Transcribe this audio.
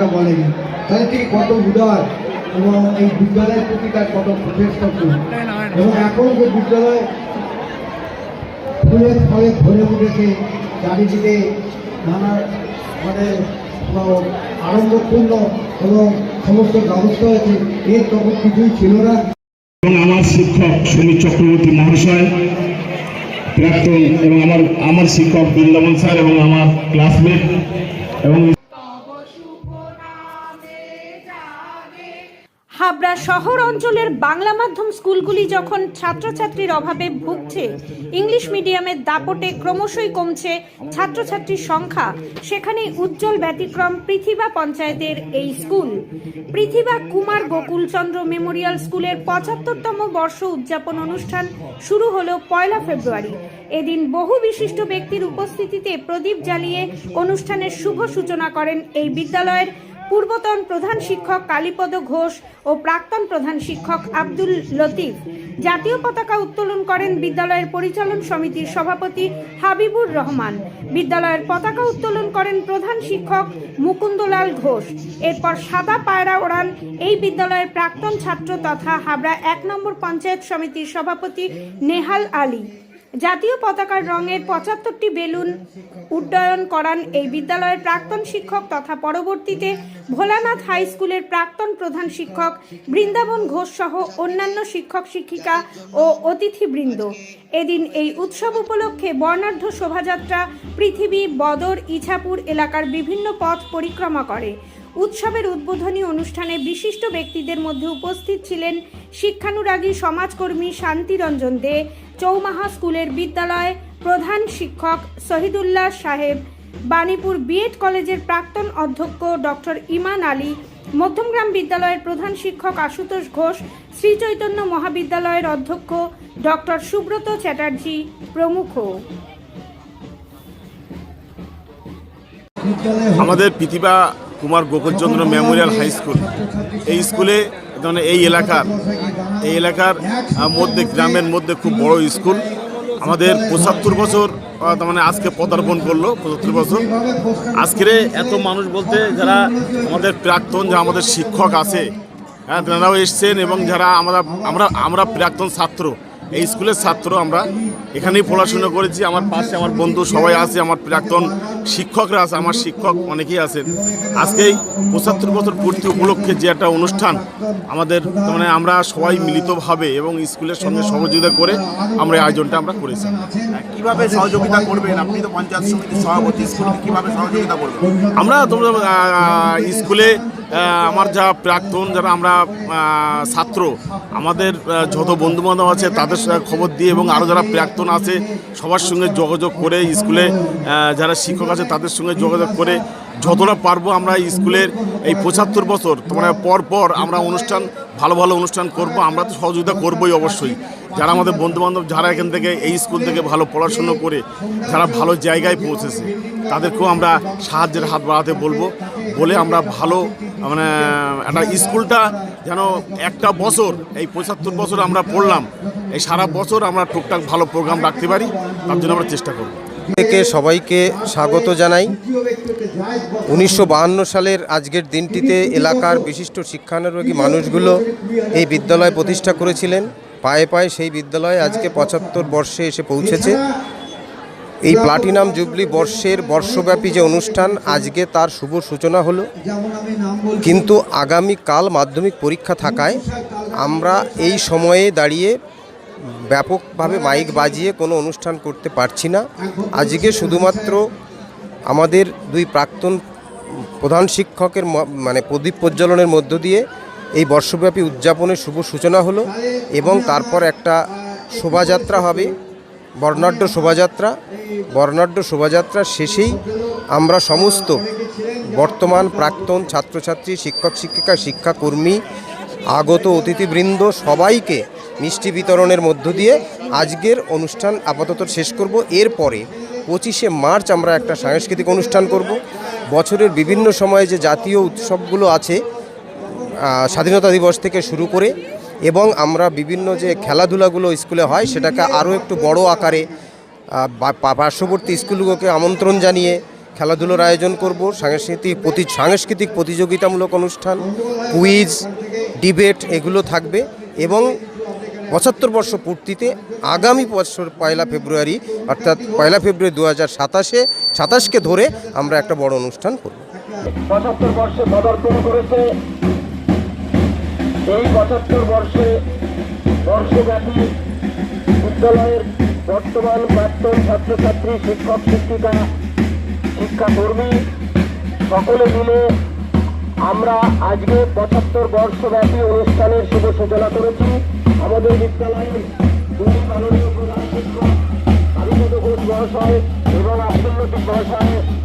কথাটা বলেনি। তাহলে ঠিক কত উদার এবং এই বিদ্যালয়ের প্রতি তার কত প্রচেষ্টা ছিল এবং এখন যে বিদ্যালয় ফুলে ফলে ভরে উঠেছে চারিদিকে নানা মানে আহ, এবং সমস্ত ব্যবস্থা হয়েছে এর তখন কিছুই ছিল না। এবং আমার শিক্ষক সমীর চক্রবর্তী মহাশয় প্রাক্তন এবং আমার আমার শিক্ষক বৃন্দাবন স্যার এবং আমার ক্লাসমেট এবং হাবড়া শহর অঞ্চলের বাংলা মাধ্যম স্কুলগুলি যখন ছাত্রছাত্রীর অভাবে ভুগছে, ইংলিশ মিডিয়ামের দাপটে ক্রমশই কমছে ছাত্রছাত্রীর সংখ্যা সেখানে উজ্জ্বল ব্যতিক্রম পৃথিবা পঞ্চায়েতের এই স্কুল। পৃথিবা কুমার গোকুলচন্দ্র মেমোরিয়াল স্কুলের পঁচাত্তরতম বর্ষ উদযাপন অনুষ্ঠান শুরু হলো পয়লা ফেব্রুয়ারি। এদিন বহু বিশিষ্ট ব্যক্তির উপস্থিতিতে প্রদীপ জ্বালিয়ে অনুষ্ঠানের শুভ সূচনা করেন এই বিদ্যালয়ের পূর্বতন প্রধান শিক্ষক কালীপদ ঘোষ ও প্রাক্তন প্রধান শিক্ষক আব্দুল লতিফ। জাতীয় পতাকা উত্তোলন করেন বিদ্যালয়ের পরিচালন সমিতির সভাপতি হাবিবুর রহমান। বিদ্যালয়ের পতাকা উত্তোলন করেন প্রধান শিক্ষক মুকুন্দলাল ঘোষ। এরপর সাদা পায়রা ওড়ান এই বিদ্যালয়ের প্রাক্তন ছাত্র তথা হাবড়া এক নম্বর পঞ্চায়েত সমিতির সভাপতি নেহাল আলী। জাতীয় পতাকার রঙের পঁচাত্তরটি বেলুন উড্ডয়ন করান এই বিদ্যালয়ের প্রাক্তন শিক্ষক তথা পরবর্তীতে ভোলানাথ হাই স্কুলের প্রাক্তন প্রধান শিক্ষক বৃন্দাবন ঘোষ সহ অন্যান্য শিক্ষক শিক্ষিকা ও অতিথিবৃন্দ। এদিন এই উৎসব উপলক্ষে বর্ণাঢ্য শোভাযাত্রা পৃথিবী বদর ইছাপুর এলাকার বিভিন্ন পথ পরিক্রমা করে। উৎসবের উদ্বোধনী অনুষ্ঠানে বিশিষ্ট ব্যক্তিদের মধ্যে উপস্থিত ছিলেন শিক্ষানুরাগী সমাজকর্মী শান্তিরঞ্জন দে চৌমাহা স্কুলের বিদ্যালয় প্রধান শিক্ষক শহীদুল্লাহ সাহেব, বাণীপুর বিএড কলেজের প্রাক্তন অধ্যক্ষ ডক্টর ইমান আলী, মধ্যমগ্রাম বিদ্যালয়ের প্রধান শিক্ষক আশুতোষ ঘোষ শ্রী চৈতন্য মহাবিদ্যালয়ের অধ্যক্ষ ডক্টর সুব্রত চ্যাটার্জি প্রমুখ। আমাদের Prithiba Kumar Gokulchandra memorial high school. এই স্কুলে মানে এই এলাকার এই এলাকার মধ্যে, গ্রামের মধ্যে খুব বড় স্কুল। আমাদের পঁচাত্তর বছর তার মানে আজকে পদার্পণ করল পঁচাত্তর বছর। আজকের এত মানুষ বলতে যারা আমাদের প্রাক্তন, যারা আমাদের শিক্ষক আছে হ্যাঁ তেনারাও এসছেন এবং যারা আমরা আমরা আমরা প্রাক্তন ছাত্র এই স্কুলের ছাত্র আমরা। এখানেই পড়াশোনা করেছি। আমার পাশে আমার বন্ধু সবাই আছে আমার প্রাক্তন শিক্ষকরা আছে আমার শিক্ষক অনেকেই আছেন। আজকে এই পঁচাত্তর বছর পূর্তি উপলক্ষে যে একটা অনুষ্ঠান আমাদের মানে আমরা সবাই মিলিতভাবে এবং স্কুলের সঙ্গে সহযোগিতা করে আমরা এই আয়োজনটা আমরা করেছি। কীভাবে সহযোগিতা করবেন? আপনি তো পঞ্চায়েত সমিতির সভাপতি স্কুলকে কীভাবে সহযোগিতা করবেন? আমরা তোমরা স্কুলে আমার যা প্রাক্তন যারা আমরা ছাত্র, আমাদের যত বন্ধুবান্ধব আছে, তাদের খবর দিয়ে এবং আরও যারা প্রাক্তন আছে, সবার সঙ্গে যোগাযোগ করে স্কুলে যারা শিক্ষক আছে, তাদের সঙ্গে যোগাযোগ করে যতটা পারব আমরা স্কুলের এই পঁচাত্তর বছর, তোমরা পর পর আমরা অনুষ্ঠান, ভালো ভালো অনুষ্ঠান করব, আমরা তো সহযোগিতা করবোই অবশ্যই। যারা আমাদের বন্ধুবান্ধব, যারা এখান থেকে এই স্কুল থেকে ভালো পড়াশুনো করে, যারা ভালো জায়গায় পৌঁছেছে, তাদেরকেও আমরা সাহায্যের হাত বাড়াতে বলব। বলে আমরা ভালো মানে একটা স্কুলটা যেন একটা বছর, এই পঁচাত্তর বছর আমরা পড়লাম, এই সারা বছর আমরা টুকটাক ভালো প্রোগ্রাম রাখতে পারি, তার জন্য আমরা চেষ্টা করব। থেকে সবাইকে স্বাগত জানাই। উনিশশো সালের আজকের দিনটিতে এলাকার বিশিষ্ট শিক্ষানুরাগী মানুষগুলো এই বিদ্যালয় প্রতিষ্ঠা করেছিলেন। পায়ে পায়ে সেই বিদ্যালয় আজকে পঁচাত্তর বর্ষে এসে পৌঁছেছে। এই প্লাটিনাম জুবলি বর্ষের বর্ষব্যাপী যে অনুষ্ঠান, আজকে তার শুভ সূচনা হলো। কিন্তু আগামীকাল মাধ্যমিক পরীক্ষা থাকায় আমরা এই সময়ে দাঁড়িয়ে ব্যাপকভাবে মাইক বাজিয়ে কোনো অনুষ্ঠান করতে পারছি না। আজকে শুধুমাত্র আমাদের দুই প্রাক্তন প্রধান শিক্ষকের মানে প্রদীপ প্রজ্বলনের মধ্য দিয়ে এই বর্ষব্যাপী উদযাপনের শুভ সূচনা হলো এবং তারপর একটা শোভাযাত্রা হবে, বর্ণাঢ্য শোভাযাত্রা। বর্ণাঢ্য শোভাযাত্রার শেষেই আমরা সমস্ত বর্তমান প্রাক্তন ছাত্রছাত্রী, শিক্ষক, শিক্ষিকা, শিক্ষাকর্মী, আগত অতিথিবৃন্দ সবাইকে মিষ্টি বিতরণের মধ্য দিয়ে আজকের অনুষ্ঠান আপাতত শেষ করব। এরপরে পঁচিশে মার্চ আমরা একটা সাংস্কৃতিক অনুষ্ঠান করব। বছরের বিভিন্ন সময়ে যে জাতীয় উৎসবগুলো আছে স্বাধীনতা দিবস থেকে শুরু করে এবং আমরা বিভিন্ন যে খেলাধুলাগুলো স্কুলে হয়, সেটাকে আরও একটু বড় আকারে পার্শ্ববর্তী স্কুলগুলোকে আমন্ত্রণ জানিয়ে খেলাধুলোর আয়োজন করব। সাংস্কৃতিক প্রতি সাংস্কৃতিক প্রতিযোগিতামূলক অনুষ্ঠান, কুইজ, ডিবেট, এগুলো থাকবে এবং পঁচাত্তর বর্ষ পূর্তিতে আগামী বছর পয়লা ফেব্রুয়ারি, অর্থাৎ পয়লা ফেব্রুয়ারি দু হাজার সাতাশে, সাতাশকে ধরে আমরা একটা বড় অনুষ্ঠান করব। পঁচাত্তর বর্ষে পদার্পণ করেছে? এই পঁচাত্তর বর্ষে বর্ষব্যাপী বিদ্যালয়ের বর্তমান প্রাক্তন ছাত্রছাত্রী, শিক্ষক, শিক্ষিকা, শিক্ষাকর্মী, সকলে মিলে আমরা আজকে পঁচাত্তর বর্ষব্যাপী অনুষ্ঠানের শুভ সূচনা করেছি। আমাদের বিদ্যালয়ের দুই মাননীয় প্রধান শিক্ষক কালীপদ ঘোষ মহাশয় এবং আব্দুল লতিফ মহাশয়